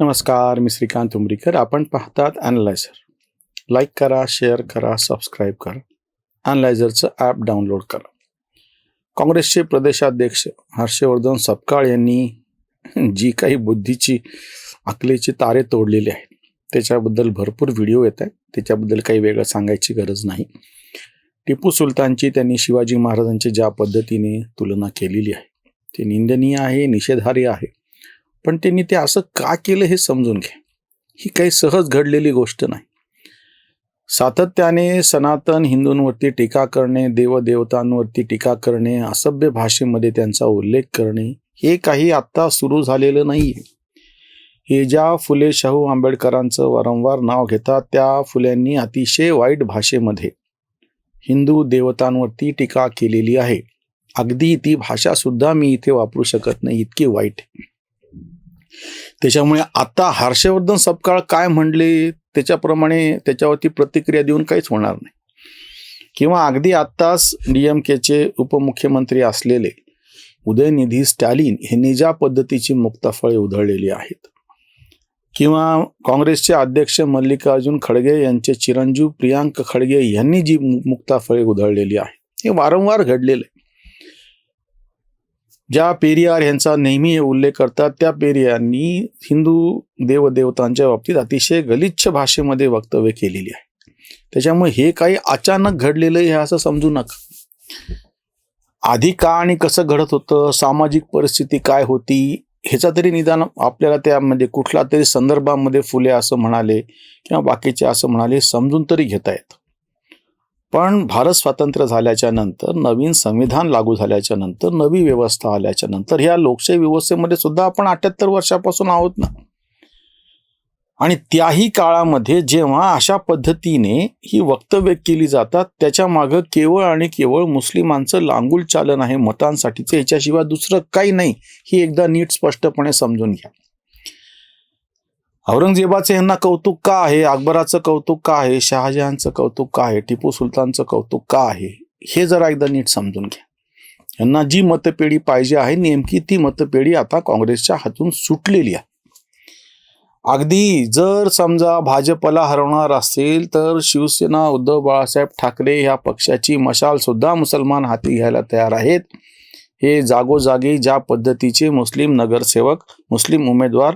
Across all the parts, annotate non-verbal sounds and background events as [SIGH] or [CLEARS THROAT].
नमस्कार मी श्रीकांत उमरीकर. आपण पाहतात अॅनलायझर लाईक करा शेअर करा सबस्क्राईब करा. अॅनलायझरचं ॲप डाउनलोड करा. काँग्रेसचे प्रदेशाध्यक्ष हर्षवर्धन सपकाळ यांनी जी काही बुद्धीची अकलेची तारे तोडलेली आहेत त्याच्याबद्दल भरपूर व्हिडिओ येत आहेत. त्याच्याबद्दल काही वेगळं सांगायची गरज नाही. टिपू सुलतानची त्यांनी शिवाजी महाराजांची ज्या पद्धतीने तुलना केलेली आहे ते निंदनीय आहे निषेधार्ह आहे. पण त्यांनी ते असं का केलं हे समजून घ्या ही काही सहज घडलेली गोष्ट नाही. सातत्याने सनातन हिंदूंवरती टीका करणे देवदेवतांवरती टीका करणे असभ्य भाषेमध्ये त्यांचा उल्लेख करणे हे काही आत्ता सुरू झालेलं नाही हे ज्या फुले शाहू आंबेडकरांचं वारंवार नाव घेतात त्या फुल्यांनी अतिशय वाईट भाषेमध्ये हिंदू देवतांवरती टीका केलेली आहे. अगदी ती भाषासुद्धा मी इथे वापरू शकत नाही इतकी वाईट आहे. त्याच्यामुळे आता हर्षवर्धन सपकाळ काय म्हणले त्याच्याप्रमाणे त्याच्यावरती प्रतिक्रिया देऊन काहीच होणार नाही. किंवा अगदी आत्ताच डीएमकेचे उपमुख्यमंत्री असलेले उदयनिधी स्टॅलिन यांनी ज्या पद्धतीची मुक्ताफळे उधळलेली आहेत. किंवा काँग्रेसचे अध्यक्ष मल्लिकार्जुन खडगे यांचे चिरंजीव प्रियांक खडगे यांनी जी मुक्ताफळे उधळलेली आहे हे वारंवार घडलेलं आहे. ज्या पेरियार यांचा नेहमी हे उल्लेख करतात त्या पेरियांनी हिंदू देवदेवतांच्या बाबतीत अतिशय गलिच्छ भाषेमध्ये वक्तव्य केलेली आहे. त्याच्यामुळे हे काही अचानक घडलेलं आहे हे असं समजू नका. आधी का आणि कसं घडत होतं सामाजिक परिस्थिती काय होती ह्याचा तरी निदान आपल्याला त्यामध्ये म्हणजे कुठला तरी संदर्भामध्ये फुले असं म्हणाले किंवा बाकीचे असं म्हणाले समजून तरी घेता येतं. पण भारत स्वातंत्र्य झाल्याच्यानंतर नवीन संविधान लागू झाल्याच्यानंतर नवी व्यवस्था आल्याच्यानंतर ह्या लोकशाही व्यवस्थेमध्ये सुद्धा आपण अठ्याहत्तर वर्षापासून आहोत ना. आणि त्याही काळामध्ये जेव्हा अशा पद्धतीने ही वक्तव्य केली जातात त्याच्या मागं केवळ आणि केवळ मुस्लिमांचं लांगुल चालन आहे मतांसाठीचं याच्याशिवाय दुसरं काही नाही ही एकदा नीट स्पष्टपणे समजून घ्या. औरंगजेबाचे यांना कौतुक का आहे? अकबराचं कौतुक का आहे? शहाजहानचं कौतुक का आहे? टिपू सुलतानचं कौतुक का आहे? हे जरा एकदा नीट समजून घ्या. यांना जी मतपेढी पाहिजे आहे नेमकी ती मतपेढी आता काँग्रेसच्या हातून सुटलेली आहे. अगदी जर समजा भाजपला हरवणार असेल तर शिवसेना उद्धव बाळासाहेब ठाकरे ह्या पक्षाची मशाल सुद्धा मुसलमान हाती घ्यायला तयार आहेत. हे जागोजागी ज्या पद्धतीचे मुस्लिम नगरसेवक मुस्लिम उमेदवार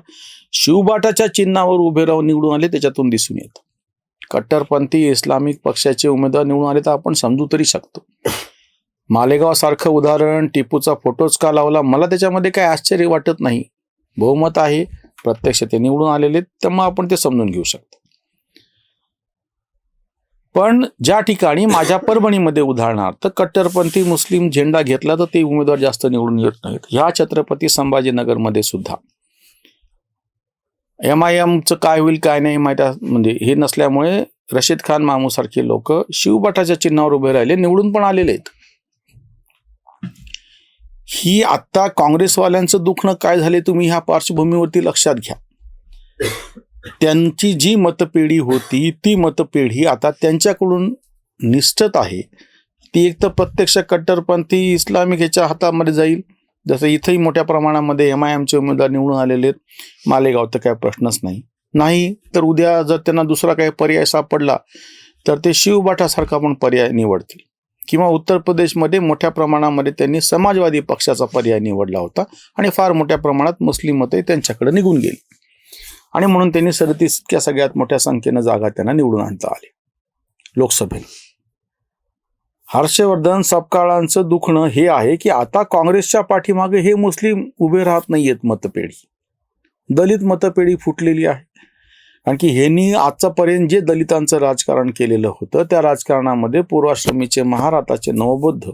शिवबाटाच्या चिन्हावर उभे राहून निवडून आले त्याच्यातून दिसून येत. कट्टरपंथी इस्लामिक पक्षाचे उमेदवार निवडून आले तर आपण समजू तरी शकतो. मालेगाव सारखं उदाहरण टिपूचा फोटोच का लावला मला त्याच्यामध्ये काही आश्चर्य वाटत नाही. बहुमत आहे प्रत्यक्ष ते निवडून आलेले तर मग आपण ते समजून घेऊ शकतो. पण ज्या ठिकाणी माझ्या परभणीमध्ये उदाहरणार्थ कट्टरपंथी मुस्लिम झेंडा घेतला तर ते उमेदवार जास्त निवडून येत नाहीत. ह्या छत्रपती संभाजीनगरमध्ये सुद्धा. एम आय एमचं काय होईल काय नाही माहिती म्हणजे हे नसल्यामुळे रशीद खान मामू सारखे लोक शिवभटाच्या चिन्हावर उभे राहिले निवडून पण आलेले आहेत. ही आत्ता काँग्रेसवाल्यांचं दुखणं काय झाले तुम्ही ह्या पार्श्वभूमीवरती लक्षात घ्या. त्यांची जी मतपेढी होती ती मतपेढी आता त्यांच्याकडून निष्ठत आहे. ती एक तर प्रत्यक्ष कट्टरपंथी इस्लामिक ह्याच्या हातामध्ये जाईल. जसं इथंही मोठ्या प्रमाणामध्ये एम आय एमचे उमेदवार निवडून आलेले आहेत. मालेगाव तर काय प्रश्नच नाही. नाही तर उद्या जर त्यांना दुसरा काही पर्याय सापडला तर ते शिवबाटासारखा पण पर्याय निवडतील. किंवा उत्तर प्रदेशमध्ये मोठ्या प्रमाणामध्ये त्यांनी समाजवादी पक्षाचा पर्याय निवडला होता आणि फार मोठ्या प्रमाणात मुस्लिम मते त्यांच्याकडे निघून गेली. आणि म्हणून त्यांनी सदतीस इतक्या सगळ्यात मोठ्या संख्येनं जागा त्यांना निवडून आणता आले लोकसभेला. हर्षवर्धन सपकाळांचं दुखणं हे आहे की आता काँग्रेसच्या पाठीमागे हे मुस्लिम उभे राहत नाहीयेत मतपेढी. दलित मतपेढी फुटलेली आहे. कारण की ह्यांनी आजच्यापर्यंत जे दलितांचं राजकारण केलेलं होतं त्या राजकारणामध्ये पूर्वाश्रमीचे महाराताचे नवबुद्ध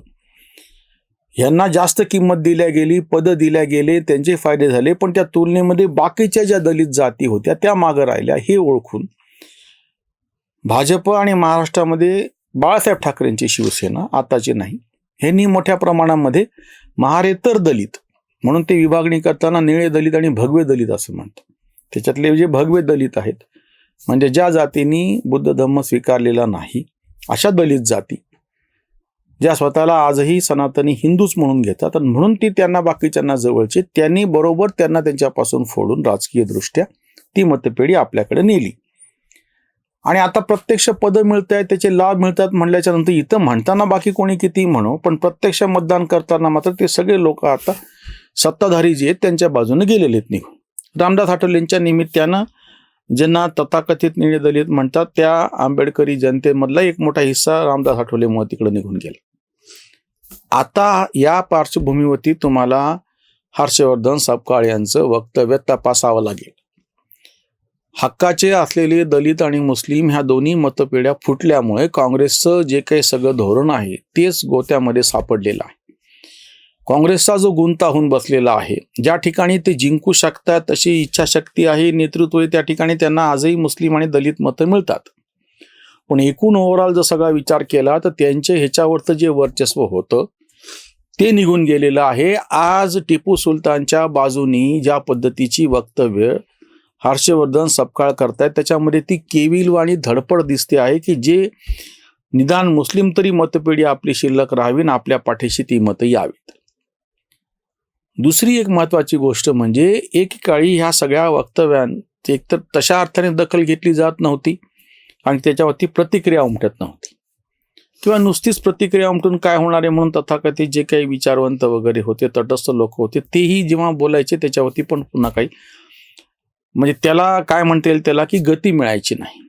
यांना जास्त किंमत दिल्या गेली पदं दिल्या गेले त्यांचे फायदे झाले पण त्या तुलनेमध्ये बाकीच्या ज्या दलित जाती होत्या त्या मागं राहिल्या हे ओळखून भाजप आणि महाराष्ट्रामध्ये बाळासाहेब ठाकरेंची शिवसेना आताची नाही. ह्यांनी मोठ्या प्रमाणामध्ये महारेतर दलित म्हणून ते विभागणी करताना निळे दलित आणि भगवे दलित असं म्हणतात. त्याच्यातले जे भगवे दलित आहेत म्हणजे ज्या जातींनी बुद्ध धम्म स्वीकारलेला नाही अशा दलित जाती ज्या स्वतःला आजही सनातनी हिंदूच म्हणून घेतात आणि म्हणून ती त्यांना बाकीच्यांना जवळचे त्यांनी बरोबर त्यांना त्यांच्यापासून फोडून राजकीयदृष्ट्या ती मतपेढी आपल्याकडे नेली. आणि आता प्रत्यक्ष पदं मिळत आहेत त्याचे लाभ मिळतात म्हणल्याच्या नंतर इथं म्हणताना बाकी कोणी किती म्हणू पण प्रत्यक्ष मतदान करताना मात्र ते सगळे लोक आता सत्ताधारी जे आहेत त्यांच्या बाजूने गेलेले आहेत निघून. रामदास आठवलेंच्या निमित्तानं ज्यांना तथाकथित निर्णय दलित म्हणतात त्या आंबेडकरी जनतेमधला एक मोठा हिस्सा रामदास आठवलेमुळे तिकडे निघून गेला. आता या पार्श्वभूमीवरती तुम्हाला हर्षवर्धन सपकाळ यांचं वक्तव्य तपासावं लागेल. हक्काचे असलेले दलित आणि मुस्लिम ह्या दोन्ही मतपेढ्या फुटल्यामुळे काँग्रेसचं जे काही सगळं धोरण आहे तेच गोत्यामध्ये सापडलेलं आहे. काँग्रेसचा जो गुंताहून बसलेला आहे ज्या ठिकाणी ते जिंकू शकतात तशी इच्छाशक्ती आहे नेतृत्व आहे त्या ठिकाणी त्यांना आजही मुस्लिम आणि दलित मतं मिळतात. पण एकूण ओव्हरऑल जर सगळा विचार केला तर त्यांचे ह्याच्यावरचं जे वर्चस्व होतं ते निघून गेलेलं आहे. आज टिपू सुलतानच्या बाजूनी ज्या पद्धतीची वक्तव्य हर्षवर्धन सपकाळ करतायत. त्याच्यामध्ये ती केविलवाणी धडपड दिसते आहे की जे निदान मुस्लिम तरी मतपेढी आपली शिल्लक राहावी आणि आपल्या पाठीशी ती मतं यावीत. दुसरी एक महत्वाची गोष्ट म्हणजे एकेकाळी ह्या सगळ्या वक्तव्यांची एकतर तशा अर्थाने दखल घेतली जात नव्हती आणि त्याच्यावरती प्रतिक्रिया उमटत नव्हती. किंवा नुसतीच प्रतिक्रिया उमटून काय होणार आहे म्हणून तथाकथित जे काही विचारवंत वगैरे होते तटस्थ लोक होते तेही जेव्हा बोलायचे त्याच्यावरती पण पुन्हा काही म्हणजे त्याला काय म्हणता येईल त्याला की गती मिळायची नाही.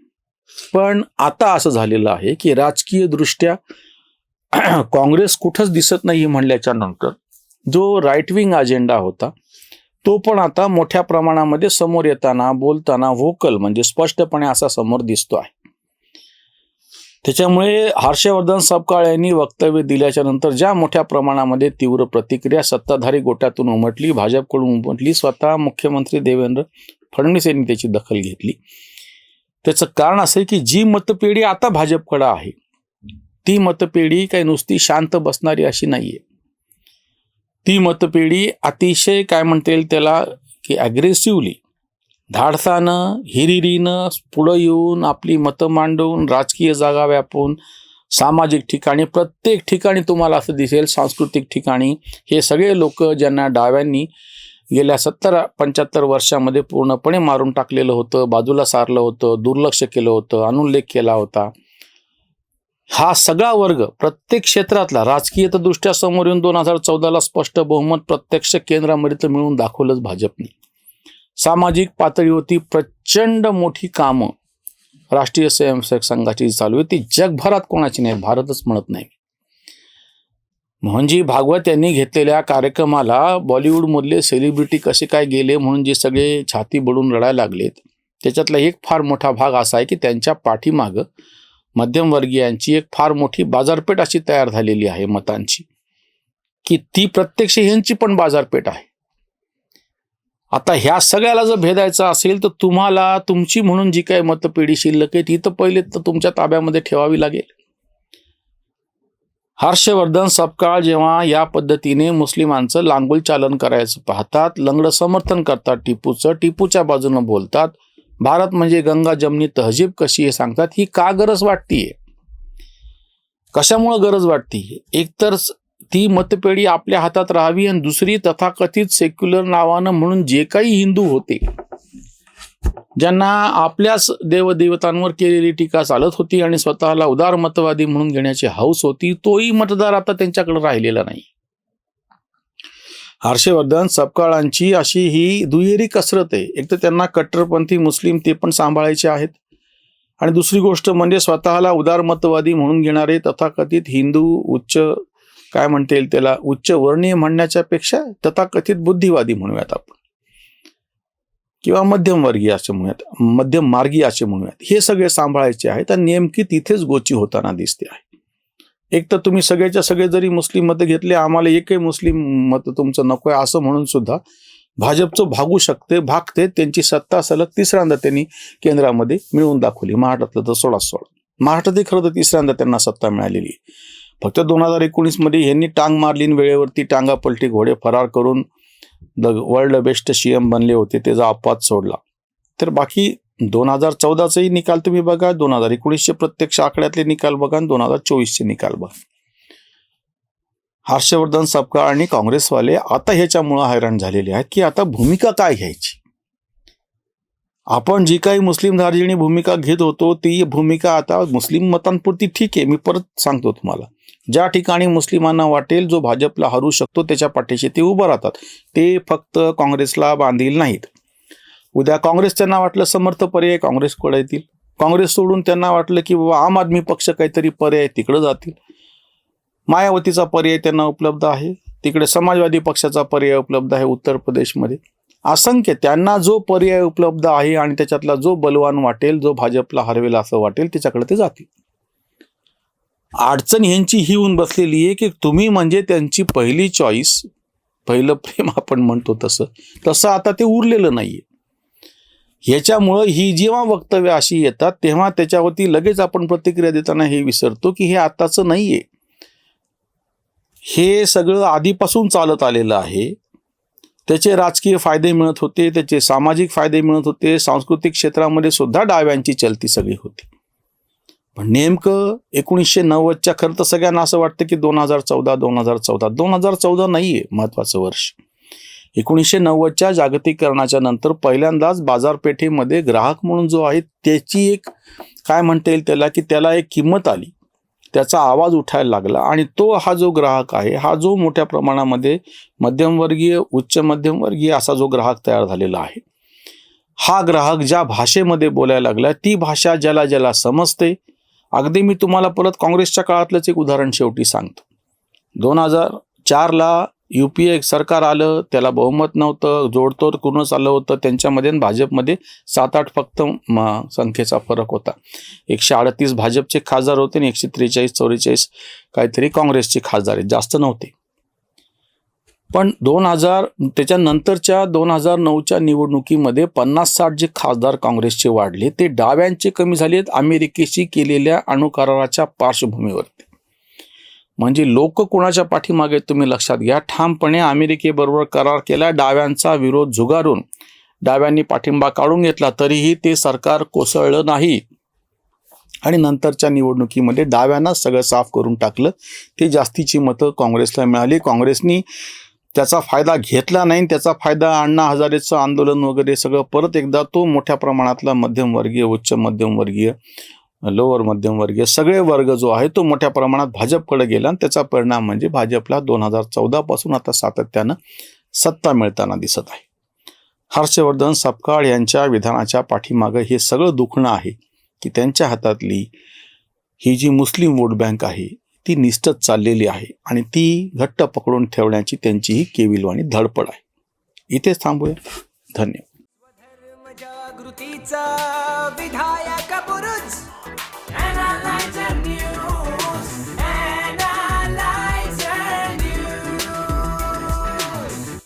पण आता असं झालेलं आहे की राजकीय दृष्ट्या [CLEARS THROAT] काँग्रेस कुठंच दिसत नाही म्हणल्याच्या नंतर जो राईट विंग अजेंडा होता तो पण आता मोठ्या प्रमाणामध्ये समोर येताना बोलताना व्होकल म्हणजे स्पष्टपणे असा समोर दिसतो आहे. त्याच्यामुळे हर्षवर्धन सपकाळ यांनी वक्तव्य दिल्याच्या नंतर ज्या मोठ्या प्रमाणामध्ये तीव्र प्रतिक्रिया सत्ताधारी गोट्यातून उमटली भाजपकडून उमटली स्वतः मुख्यमंत्री देवेंद्र फडणवीस यांनी त्याची दखल घेतली. त्याचं कारण असं की जी मतपेढी आता भाजपकडं आहे ती मतपेढी काही नुसती शांत बसणारी अशी नाहीये. ती मतपेढी अतिशय काय म्हणता येईल त्याला की ॲग्रेसिव्हली धाडसानं हिरिरीनं पुढं येऊन आपली मतं मांडून राजकीय जागा व्यापून सामाजिक ठिकाणी प्रत्येक ठिकाणी तुम्हाला असं दिसेल सांस्कृतिक ठिकाणी हे सगळे लोक ज्यांना डाव्यांनी गेल्या सत्तर पंच्याहत्तर वर्षामध्ये पूर्णपणे मारून टाकलेलं होतं बाजूला सारलं होतं दुर्लक्ष केलं होतं अनुल्लेख केला होता. हा सगळा वर्ग प्रत्येक क्षेत्रातला राजकीय दृष्ट्या समोर येऊन दोन हजार चौदाला स्पष्ट बहुमत प्रत्यक्ष केंद्रामध्ये तर मिळून दाखवलंच भाजपने. सामाजिक पातळीवरती प्रचंड मोठी कामं. राष्ट्रीय स्वयंसेवक संघाची चालू आहे ती जगभरात कोणाची नाही भारतच म्हणत नाही. म्हणजे भागवत यांनी घेतलेल्या कार्यक्रमाला बॉलिवूडमधले सेलिब्रिटी कसे काय गेले म्हणून जे सगळे छाती बडून रडायला लागलेत त्याच्यातला एक फार मोठा भाग असा आहे की त्यांच्या पाठीमागं मध्यमवर्गीयांची एक फार मोठी बाजारपेठ अशी तयार झालेली आहे मतांची की ती प्रत्यक्ष ह्यांची पण बाजारपेठ आहे. आता ह्या सगळ्याला जर भेदायचं असेल तर तुम्हाला तुमची म्हणून जी काही मतपेढी शिल्लक आहे ती तर पहिले तर तुमच्या ताब्यामध्ये ठेवावी लागेल. हर्षवर्धन सपकाळ जेव्हा या पद्धतीने मुस्लिमांचं लांगुल चालन करायचं पाहतात लंगड समर्थन करतात टिपूचं टिपूच्या बाजूनं बोलतात. भारत म्हणजे गंगा जमनी तहजीब कशी आहे सांगतात ही का गरज वाटतीये? कशामुळं गरज वाटतीये? एकतर ती मतपेढी आपल्या हातात राहावी आणि दुसरी तथाकथित सेक्युलर नावानं म्हणून जे काही हिंदू होते. ज्यांना आपल्याच देवदेवतांवर केलेली टीका चालत होती आणि स्वतःला उदार मतवादी म्हणून घेण्याची हौस होती तोही मतदार आता त्यांच्याकडे राहिलेला नाही. हर्षवर्धन सपकाळांची अशी ही दुहेरी कसरत आहे. एक तर त्यांना कट्टरपंथी मुस्लिम ते पण सांभाळायचे आहेत. आणि दुसरी गोष्ट म्हणजे स्वतःला उदारमतवादी म्हणून घेणारे तथाकथित हिंदू उच्च काय म्हणता येईल त्याला उच्च वर्णीय म्हणण्याच्या पेक्षा तथाकथित बुद्धिवादी म्हणूयात आपण. किंवा मध्यमवर्गीय असे म्हणूयात मध्यम मार्गी असे म्हणूयात हे सगळे सांभाळायचे आहेत आणि नेमकी तिथेच गोची होताना दिसते आहे. एक तर तुम्ही सगळ्याच्या सगळे जरी मुस्लिम मतं घेतले आम्हाला एकही मुस्लिम मत तुमचं नको आहे असं म्हणून सुद्धा भाजपचं भागू शकते भागते त्यांची सत्ता सलग तिसऱ्यांदा त्यांनी केंद्रामध्ये मिळवून दाखवली. महाराष्ट्रातलं तर सोळा सोळा महाराष्ट्रातही खरं तर तिसऱ्यांदा त्यांना सत्ता मिळालेली आहे. फक्त दोन हजार एकोणीसमध्ये यांनी टांग मारली आणि वेळेवरती टांगा पलटी घोडे फरार करून द वर्ल्ड बेस्ट सीएम बनले होते त्याचा अपवाद सोडला. तर बाकी दोन हजार चौदाचाही निकाल तुम्ही बघा दोन हजार एकोणीसचे प्रत्यक्ष आकड्यातले निकाल बघा आणि दोन हजार चोवीसचे निकाल बघा. हर्षवर्धन सपकाळ आणि काँग्रेसवाले आता ह्याच्यामुळं हैराण झालेले आहेत की आता भूमिका काय घ्यायची? आपण जी काही मुस्लिम धार्जिणी भूमिका घेत होतो ती भूमिका आता मुस्लिम मतांपुरती ठीक आहे मी परत सांगतो तुम्हाला. ज्या ठिकाणी मुस्लिमांना वाटेल जो भाजपला हरू शकतो त्याच्या पाठीशी ते उभं राहतात. ते फक्त काँग्रेसला बांधील नाहीत. उद्या काँग्रेस त्यांना वाटलं समर्थ पर्याय काँग्रेसकडे येतील. काँग्रेस सोडून त्यांना वाटलं की बाबा आम आदमी पक्ष काहीतरी पर्याय तिकडे जातील. मायावतीचा पर्याय त्यांना उपलब्ध आहे. तिकडे समाजवादी पक्षाचा पर्याय उपलब्ध आहे उत्तर प्रदेशमध्ये. असंख्य त्यांना जो पर्याय उपलब्ध आहे आणि त्याच्यातला जो बलवान वाटेल जो भाजपला हरवेल असं वाटेल त्याच्याकडे ते जातील. अडचण ह्यांची ही होऊन बसलेली आहे की तुम्ही म्हणजे त्यांची पहिली चॉईस पहिलं प्रेम आपण म्हणतो तसं. तसं आता ते उरलेलं नाहीये. ह्याच्यामुळं ही जेव्हा वक्तव्य अशी येतात तेव्हा त्याच्यावरती लगेच आपण प्रतिक्रिया देताना हे विसरतो की हे आत्ताचं नाहीये. हे सगळं आधीपासून चालत आलेलं आहे. त्याचे राजकीय फायदे मिळत होते त्याचे सामाजिक फायदे मिळत होते सांस्कृतिक क्षेत्रामध्ये सुद्धा डाव्यांची चलती सगळी होती. पण नेमकं एकोणीसशे नव्वदच्या खरं तर सगळ्यांना असं वाटतं की दोन हजार चौदा दोन हजार चौदा दोन हजार चौदा नाही आहे महत्त्वाचं वर्ष. एकोणीसशे नव्वदच्या जागतिकीकरणाच्या नंतर पहिल्यांदाच बाजारपेठेमध्ये ग्राहक म्हणून जो आहे त्याची एक काय म्हणता येईल त्याला की त्याला एक किंमत आली. त्याचा आवाज उठायला लागला आणि तो हा जो ग्राहक आहे हा जो मोठ्या प्रमाणामध्ये मध्यमवर्गीय उच्च मध्यमवर्गीय असा जो ग्राहक तयार झालेला आहे हा ग्राहक ज्या भाषेमध्ये बोलायला लागला ती भाषा ज्याला ज्याला समजते अगदी मी तुम्हाला परत काँग्रेसच्या काळातलंच एक उदाहरण शेवटी सांगतो. दोन हजार चारला यू पी ए सरकार आलं त्याला बहुमत नव्हतं जोडतोड करूनच आलं होतं. त्यांच्यामध्ये आणि भाजपमध्ये सात आठ फक्त म- संख्येचा फरक होता. एकशे अडतीस भाजपचे खासदार होते आणि एकशे त्रेचाळीस चौवेचाळीस काहीतरी काँग्रेसचे खासदार आहेत. जास्त नव्हते. पण दोन हजार त्याच्यानंतरच्या दोन हजार नऊच्या निवडणुकीमध्ये पन्नास साठ जे खासदार काँग्रेसचे वाढले ते डाव्यांचे कमी झालेत अमेरिकेशी केलेल्या अणुकराराच्या पार्श्वभूमीवरती. म्हणजे लोक कोणाच्या पाठीमागे तुम्ही लक्षात घ्या. ठामपणे अमेरिकेबरोबर करार केला डाव्यांचा विरोध झुगारून डाव्यांनी पाठिंबा काढून घेतला तरीही ते सरकार कोसळलं नाही. आणि नंतरच्या निवडणुकीमध्ये डाव्यांना सगळं साफ करून टाकलं. ते जास्तीची मतं काँग्रेसला मिळाली. काँग्रेसनी त्याचा फायदा घेतला नाही त्याचा फायदा अण्णा हजारेचं आंदोलन वगैरे सगळं परत एकदा तो मोठ्या प्रमाणातला मध्यमवर्गीय उच्च मध्यमवर्गीय लोअर मध्यमवर्गीय सगळे वर्ग जो आहे तो मोठ्या प्रमाणात भाजपकडे गेला आणि त्याचा परिणाम म्हणजे भाजपला दोन हजार चौदापासून आता सातत्यानं सत्ता मिळताना दिसत आहे. हर्षवर्धन सपकाळ यांच्या विधानाच्या पाठीमागं हे सगळं दुखणं आहे की त्यांच्या हातातली ही जी मुस्लिम वोट बँक आहे ती निष्ठत चाललेली आहे आणि ती घट्ट पकडून ठेवण्याची त्यांची ही केविलवाणी धडपड आहे. इथेच थांबूया. धन्यवाद. विधायक